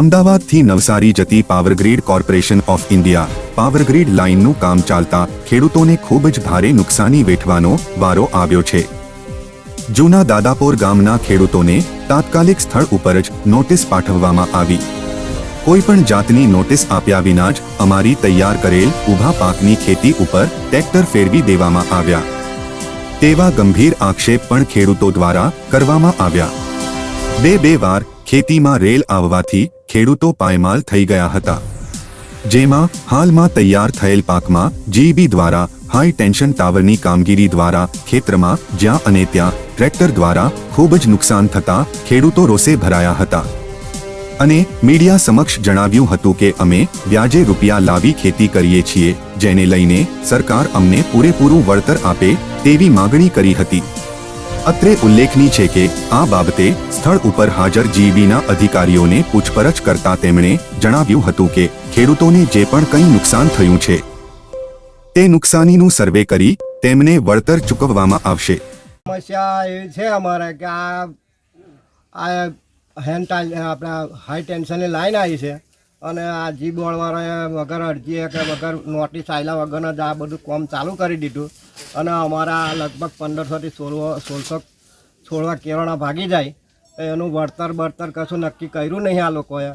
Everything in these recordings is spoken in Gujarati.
અમદાવાદથી નવસારી જતી power grid corporation of India power grid લાઇનનું કામ ચાલતા ખેડૂતોને ખૂબ જ ભારે નુકસાની વેઠવાનો વારો આવ્યો છે. જૂના દાદાપોર ગામના ખેડૂતોને તાત્કાલિક સ્થળ ઉપર જ નોટિસ પાઠવવામાં આવી. કોઈ પણ જાતની નોટિસ આપ્યા વિના જ અમારી તૈયાર કરેલ ઊભા પાકની ખેતી ઉપર ટ્રેક્ટર ફેરવી દેવામાં આવ્યા. તેવા ગંભીર આક્ષેપ પણ ખેડૂતો દ્વારા કરવામાં આવ્યા. બે બે વાર ખેતીમાં રેલ આવવાથી ખેડૂતો પાયમાલ થઈ ગયા હતા. જેમાં હાલમાં તૈયાર થયેલ પાકમાં જીબી દ્વારા હાઈ ટેન્શન ટાવરની કામગીરી દ્વારા ખેતરમાં જ્યાં અને ત્યાં ટ્રેક્ટર દ્વારા ખૂબ જ નુકસાન થતા ખેડૂતો રોષે ભરાયા હતા. અને મીડિયા સમક્ષ જણાવ્યું હતું કે અમે વ્યાજે રૂપિયા લાવી ખેતી કરીએ છીએ, જેને લઈને સરકાર અમને પૂરેપૂરું વળતર આપે તેવી માગણી કરી હતી. અત્રે ઉલ્લેખનીય છે કે આ બાબતે સ્થળ ઉપર હાજર જીબીના અધિકારીઓને પૂછપરછ કરતા તેમણે જણાવ્યું હતું કે ખેડૂતોને જે પણ કંઈ નુકસાન થયું છે, તે નુકસાનીનું સર્વે કરી તેમને વળતર ચૂકવવામાં આવશે. સમસ્યા એ છે અમારે કે આ હેન્ડ આપણા હાઈ ટેન્શનની લાઈન આવી છે. અને આ જી બોર્ડવાળાએ વગર અરજીએ કે વગર નોટિસ આવેલા વગરનું જ આ બધું કામ ચાલુ કરી દીધું. અને અમારા લગભગ પંદરસોથી સોળવો સોળસો છોડવા કેરણા ભાગી જાય. એનું વળતર બળતર કશું નક્કી કર્યું નહીં આ લોકોએ.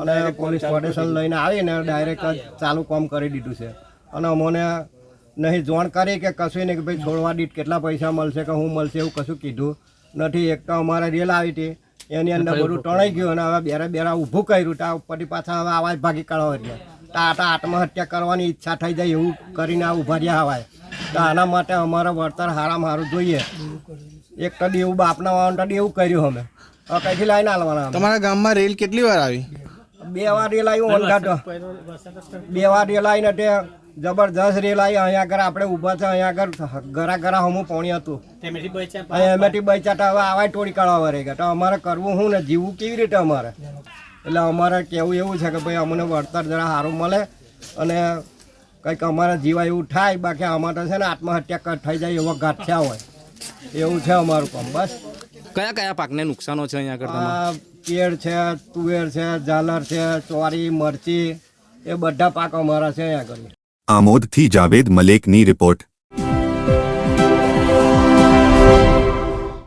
અને પોલીસ પ્રોટેક્શન લઈને આવીને ડાયરેક્ટ ચાલુ કામ કરી દીધું છે. અને અમને નહીં જોણ કરી કે કશું નહીં કે ભાઈ છોડવા દીઠ કેટલા પૈસા મળશે કે હું મળશે એવું કશું કીધું નથી. એક તો અમારે રેલ આવી હતી. એની અંદર બધું ટણાઈ ગયું અને હવે બેરા બેરા ઊભું કર્યું તા ઉપરથી પાછા હવે આવાજ ભાગી કાઢવા એટલે. તો આ તો આત્મહત્યા કરવાની ઈચ્છા થઈ જાય એવું કરીને આ ઊભા રહ્યા હવાય. તો આના માટે અમારે વળતર હારામાં હારું જોઈએ. એક તો દેવું બાપના વાવન તો દેવું કર્યું અમે. હવે કઈથી લાઈને હાલવાના તમારા ગામમાં રેલ કેટલી વાર આવી? બે વાર રેલ આવ્યું બે વાર રેલ આવીને તે જબરજસ્ત રેલ આવી અહીંયા આગળ આપણે ઊભા છે અહીંયા આગળ ઘરા ઘરા હમું પાણી હતું. બચ્યા તો હવે આવા ટોળી કાઢવા વરે ગયા. તો અમારે કરવું શું ને જીવવું કેવી રીતે અમારે? એટલે અમારે કેવું એવું છે કે ભાઈ અમને વળતર જરા સારું મળે અને કંઈક અમારે જીવા એવું થાય બાકી અમારે તો છે ને આત્મહત્યા કર થઈ જાય એવા ગાંઠ્યા હોય. એવું છે અમારું કામ બસ. કયા કયા પાકને નુકસાનો છે અહીંયા આગળ કેળ છે તુવેર છે ઝાલર છે ચોરી મરચી એ બધા પાક અમારા છે અહીંયા આગળ. આમોદથી જાવેદ મલેકની રિપોર્ટ.